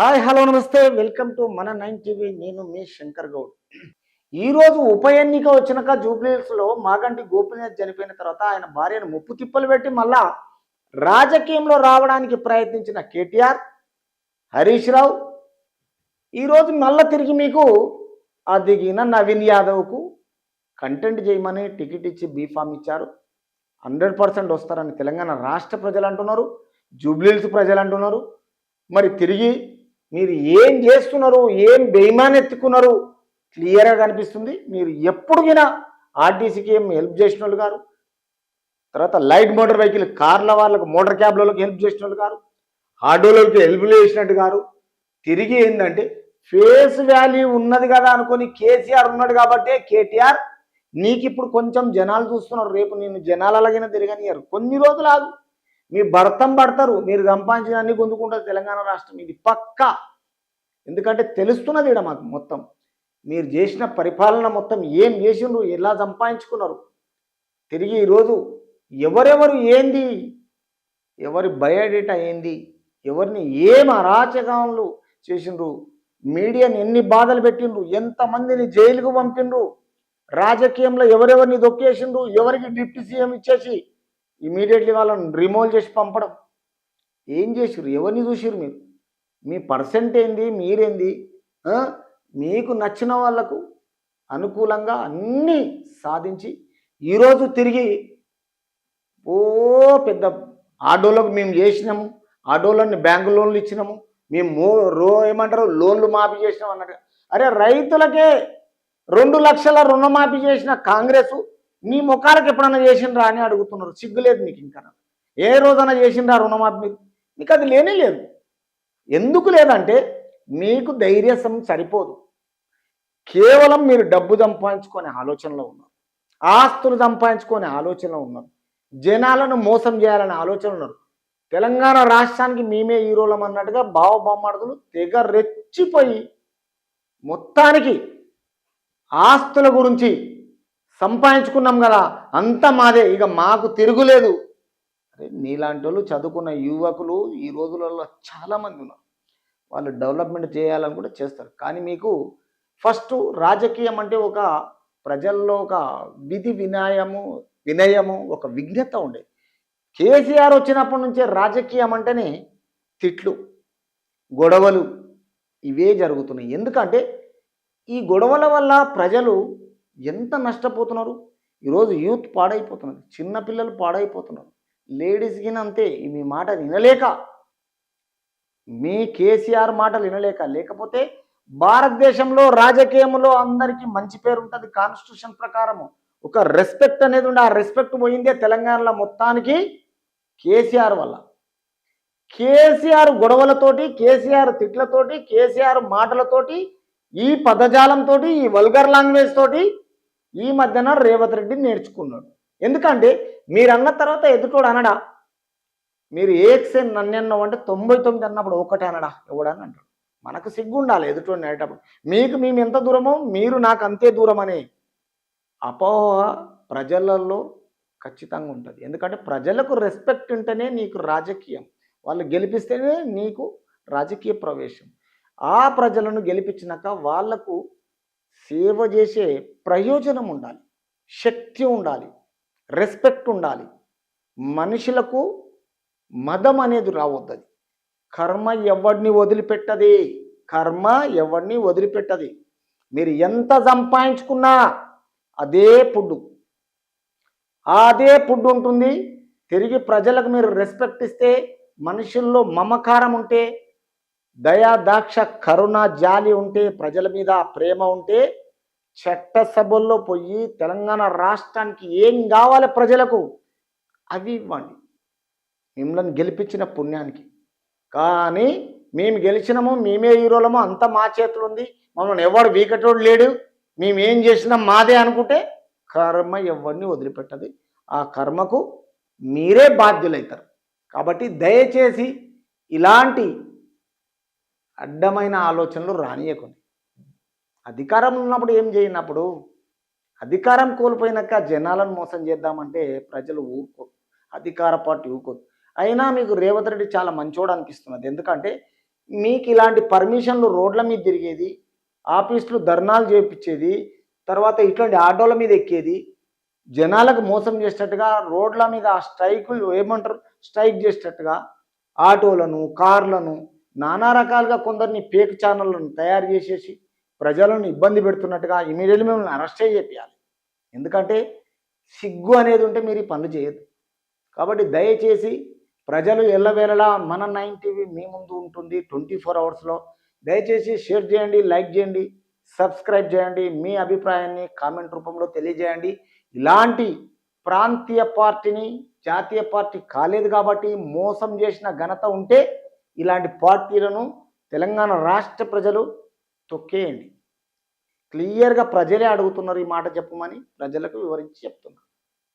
Hi hello నమస్తే. Welcome to మన nine TV. నేను మీ శంకర్ గౌడ్. ఈరోజు ఉప ఎన్నిక వచ్చినాక జూబ్లీస్లో మాగంటి గోపీనాథ్ చనిపోయిన తర్వాత ఆయన భార్యను ముప్పు తిప్పలు పెట్టి మళ్ళా రాజకీయంలో రావడానికి ప్రయత్నించిన కేటీఆర్ హరీష్ రావు. ఈరోజు మళ్ళా తిరిగి మీకు ఆ దిగిన నవీన్ యాదవ్కు కంటెంట్ చేయమని టికెట్ ఇచ్చి బీఫామ్ ఇచ్చారు. హండ్రెడ్ పర్సెంట్ వస్తారని తెలంగాణ రాష్ట్ర ప్రజలు అంటున్నారు జూబ్లీల్స్ ప్రజలు అంటున్నారు మరి తిరిగి మీరు ఏం చేస్తున్నారు ఏం బెయిమాన్ ఎత్తుకున్నారు? క్లియర్గా కనిపిస్తుంది. మీరు ఎప్పుడు వినా ఆర్టీసీకి ఏం హెల్ప్ చేసిన వాళ్ళు గారు తర్వాత లైట్ మోటార్ వెహికల్ కార్ల వాళ్ళకు మోటార్ క్యాబ్లకి హెల్ప్ చేసిన వాళ్ళు గారు ఆటోలకి హెల్ప్ చేసినట్టు గారు తిరిగి ఏంటంటే ఫేస్ వాల్యూ ఉన్నది కదా అనుకొని కేసీఆర్ ఉన్నాడు కాబట్టి కేటీఆర్ నీకు ఇప్పుడు కొంచెం జనాలు చూస్తున్నారు. రేపు నేను జనాలు అలాగైనా తిరగనియరు కొన్ని రోజులు ఆగు. మీ భర్తం పడతారు మీరు సంపాదించిన అన్ని గుంజుకుంటారు తెలంగాణ రాష్ట్రం. ఇది పక్కా. ఎందుకంటే తెలుస్తున్నది ఇక్కడ మాకు మొత్తం. మీరు చేసిన పరిపాలన మొత్తం ఏం చేసిండ్రు ఎలా సంపాదించుకున్నారు? తిరిగి ఈరోజు ఎవరెవరు ఏంది? ఎవరి బయోడేటా ఏంది? ఎవరిని ఏం అరాచకాలు చేసిండ్రు? మీడియాని ఎన్ని బాధలు పెట్టిండ్రు? ఎంతమందిని జైలుకు పంపిండ్రు? రాజకీయంలో ఎవరెవరిని దొక్కేసిండ్రు? ఎవరికి డిప్యూటీ సీఎం ఇచ్చేసి ఇమీడియట్లీ వాళ్ళని రిమూవ్ చేసి పంపడం. ఏం చేసిర్రు? ఎవరిని చూసిర్రు మీరు? మీ పర్సెంట్ ఏంది? మీరేంది? మీకు నచ్చిన వాళ్ళకు అనుకూలంగా అన్నీ సాధించి ఈరోజు తిరిగి ఓ పెద్ద ఆటోలకు మేము చేసినాము. ఆటోలన్నీ బ్యాంకు లోన్లు ఇచ్చినాము. మేము మో రో ఏమంటారు? లోన్లు మాఫీ చేసినాం అన్నట్టు అరే రైతులకే రెండు లక్షల రుణమాఫీ చేసిన కాంగ్రెస్ మీ ముఖాలకు ఎప్పుడన్నా చేసిండ్రా అని అడుగుతున్నారు. సిగ్గులేదు మీకు ఇంకా. ఏ రోజైనా చేసిండ్రా రుణమాఫీ? మీకు మీకు అది లేనే లేదు. ఎందుకు లేదంటే మీకు ధైర్యసం సరిపోదు. కేవలం మీరు డబ్బు సంపాదించుకునే ఆలోచనలో ఉన్నారు. ఆస్తులు సంపాదించుకునే ఆలోచనలో ఉన్నారు. జనాలను మోసం చేయాలనే ఆలోచన ఉన్నారు. తెలంగాణ రాష్ట్రానికి మేమే హీరోలం అన్నట్టుగా భావబొమ్మడుదులు తెగ రెచ్చిపోయి మొత్తానికి ఆస్తుల గురించి సంపాదించుకున్నాం కదా అంత మాదే. ఇక మాకు తిరుగులేదు. అరే నీలాంటి వాళ్ళు చదువుకున్న యువకులు ఈ రోజులలో చాలామంది ఉన్నారు. వాళ్ళు డెవలప్మెంట్ చేయాలని కూడా చేస్తారు. కానీ మీకు ఫస్ట్ రాజకీయం అంటే ఒక ప్రజల్లో ఒక విధి వినయము వినయము ఒక విఘ్నత ఉండే. కేసీఆర్ వచ్చినప్పటి నుంచే రాజకీయం అంటేనే తిట్లు గొడవలు ఇవే జరుగుతున్నాయి. ఎందుకంటే ఈ గొడవల వల్ల ప్రజలు ఎంత నష్టపోతున్నారు? ఈరోజు యూత్ పాడైపోతున్నది చిన్నపిల్లలు పాడైపోతున్నారు. లేడీస్ గిన అంతే మీ మాట వినలేక మీ కేసీఆర్ మాటలు వినలేక లేకపోతే భారతదేశంలో రాజకీయంలో అందరికీ మంచి పేరు ఉంటుంది కాన్స్టిట్యూషన్ ప్రకారము. ఒక రెస్పెక్ట్ అనేది ఉండే ఆ రెస్పెక్ట్ పోయిందే తెలంగాణలో మొత్తానికి కేసీఆర్ వల్ల. కేసీఆర్ గొడవలతోటి కేసీఆర్ తిట్లతోటి కేసీఆర్ మాటలతోటి ఈ పదజాలంతో ఈ వల్గర్ లాంగ్వేజ్ తోటి ఈ మధ్యన రేవంత్ రెడ్డి నేర్చుకున్నాడు. ఎందుకంటే మీరు అన్న తర్వాత ఎదుటోడు అనడా? మీరు ఏక్సే నన్నెన్నో అంటే తొంభై తొమ్మిది అన్నప్పుడు ఒకటే అనడా? ఎవడని అంటాడు. మనకు సిగ్గుండాలి ఎదుటోడు నేటప్పుడు మీకు మేము ఎంత దూరమో మీరు నాకు అంతే దూరం అనే అపోహ ప్రజలలో ఖచ్చితంగా ఉంటుంది. ఎందుకంటే ప్రజలకు రెస్పెక్ట్ ఉంటేనే నీకు రాజకీయం. వాళ్ళు గెలిపిస్తేనే నీకు రాజకీయ ప్రవేశం. ఆ ప్రజలను గెలిపించినాక వాళ్ళకు సేవ చేసే ప్రయోజనం ఉండాలి శక్తి ఉండాలి రెస్పెక్ట్ ఉండాలి. మనుషులకు మదం అనేది రావద్దది కర్మ ఎవడిని వదిలిపెట్టది? కర్మ ఎవడిని వదిలిపెట్టది? మీరు ఎంత సంపాదించుకున్నా అదే పుడ్డు అదే పుడ్డు ఉంటుంది. తిరిగి ప్రజలకు మీరు రెస్పెక్ట్ ఇస్తే మనుషుల్లో మమకారం ఉంటే దయా దాక్ష కరుణ జాలి ఉంటే ప్రజల మీద ప్రేమ ఉంటే చట్టసభల్లో పోయి తెలంగాణ రాష్ట్రానికి ఏం కావాలి ప్రజలకు? అవి ఇవ్వండి. మిమ్మల్ని గెలిపించిన పుణ్యానికి. కానీ మేము గెలిచినాము మేమే హీరోలము అంత మా చేతులు ఉంది. మమ్మల్ని ఎవడు వీకటోడు లేడు. మేమేం చేసినాం మాదే అనుకుంటే కర్మ ఎవరిని వదిలిపెట్టదు. ఆ కర్మకు మీరే బాధ్యులవుతారు కాబట్టి దయచేసి ఇలాంటి అడ్డమైన ఆలోచనలు రానియకండి అధికారం ఉన్నప్పుడు ఏం చేయనప్పుడు? అధికారం కోల్పోయినాక జనాలను మోసం చేద్దామంటే ప్రజలు ఊరుకోరు అధికార పార్టీ ఊరుకోరు అయినా మీకు రేవంత్ రెడ్డి చాలా మంచోడు అనిపిస్తున్నది. ఎందుకంటే మీకు ఇలాంటి పర్మిషన్లు రోడ్ల మీద తిరిగేది ఆఫీసులు ధర్నాలు చేపించేది తర్వాత ఇట్లాంటి ఆటోల మీద ఎక్కేది జనాలకు మోసం చేసేటట్టుగా రోడ్ల మీద స్ట్రైకులు ఏమంటారు? స్ట్రైక్ చేసేటట్టుగా ఆటోలను కార్లను నానా రకాలుగా కొందరిని ఫేక్ ఛానళ్ళను తయారు చేసేసి ప్రజలను ఇబ్బంది పెడుతున్నట్టుగా ఇమీడియట్లీ మిమ్మల్ని అరెస్టే చేయాలి ఎందుకంటే సిగ్గు అనేది ఉంటే మీరు ఈ పనులు చేయదు కాబట్టి దయచేసి ప్రజలు ఎల్లవేళలా మన నైన్ టీవీ మీ ముందు ఉంటుంది ట్వంటీ ఫోర్ అవర్స్లో. దయచేసి షేర్ చేయండి లైక్ చేయండి సబ్స్క్రైబ్ చేయండి మీ అభిప్రాయాన్ని కామెంట్ రూపంలో తెలియజేయండి. ఇలాంటి ప్రాంతీయ పార్టీని జాతీయ పార్టీ కాలేదు కాబట్టి మోసం చేసిన ఘనత ఉంటే ఇలాంటి పార్టీలను తెలంగాణ రాష్ట్ర ప్రజలు తొక్కేయండి. క్లియర్గా ప్రజలే అడుగుతున్నారు ఈ మాట చెప్పమని ప్రజలకు వివరించి చెప్తున్నారు